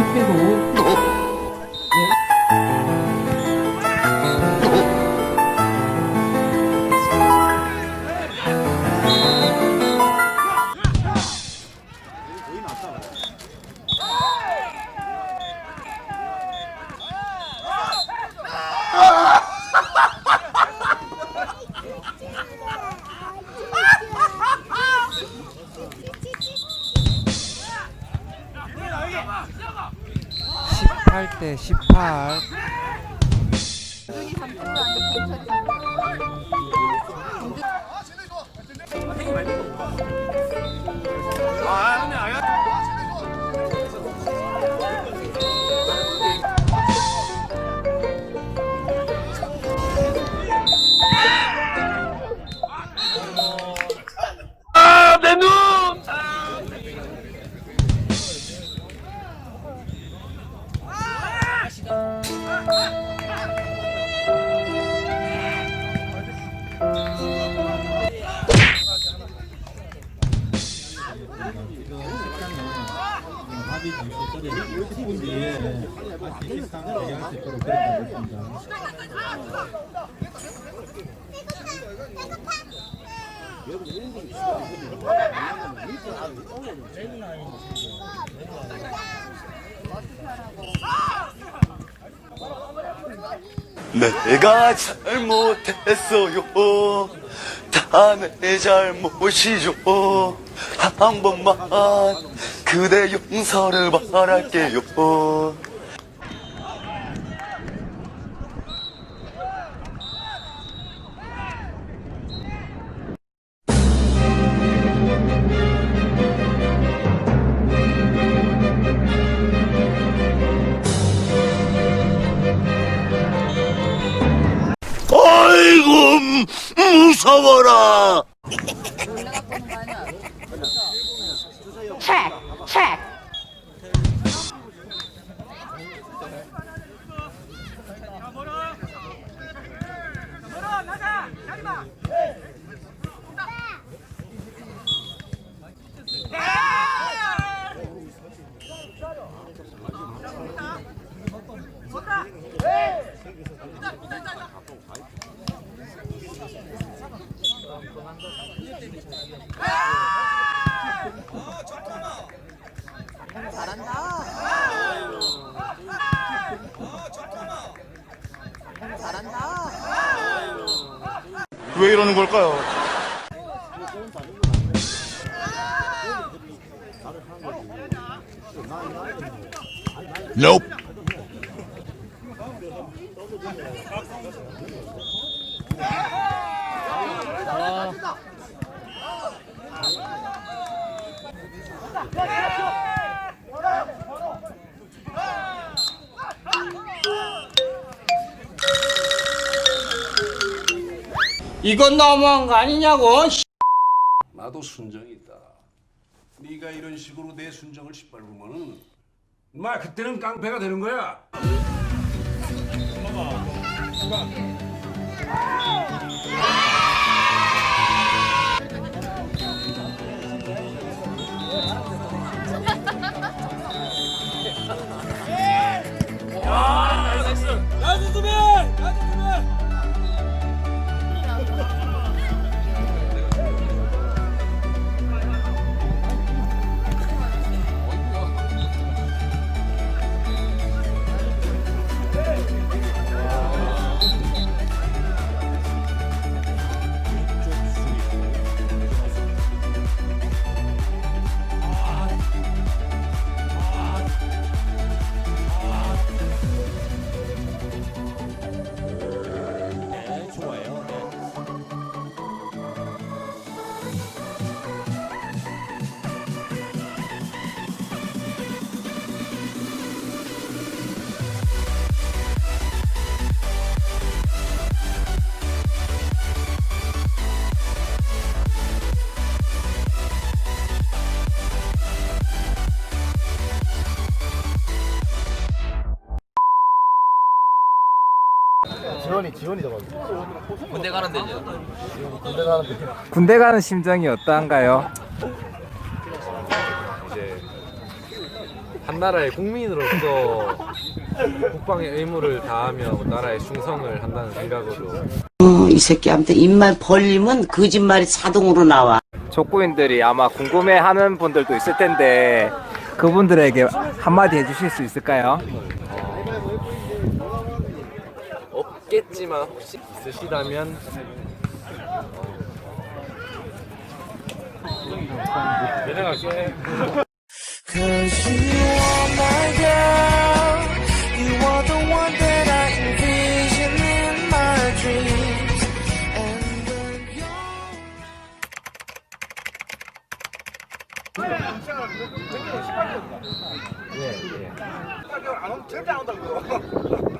me perdoou 18대 18 아, 네, 아니, 아니. 내가 잘못했어요. 다내 잘못이죠. 한 번만 그대 용서를 바랄게요. 아이고 무서워라. 왜 이러는 걸까요? Nope. 이건 너무한 거 아니냐고. 나도 순정이 있다. 네가 이런 식으로 내 순정을 짓밟으면은 마 그때는 깡패가 되는 거야. 군대 가는 심정이 어떠한가요? 한 나라의 국민으로서 국방의 의무를 다하며 나라의 충성을 한다는 생각으로 어, 이 새끼한테 입만 벌리면 거짓말이 자동으로 나와. 족구인들이 아마 궁금해하는 분들도 있을 텐데 그분들에게 한마디 해주실 수 있을까요? 없겠지만 혹시 있으시다면 내려갈게 Cause you are my girl. You are the one that I envision in my dreams. And when you're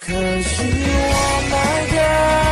Cause you are my girl.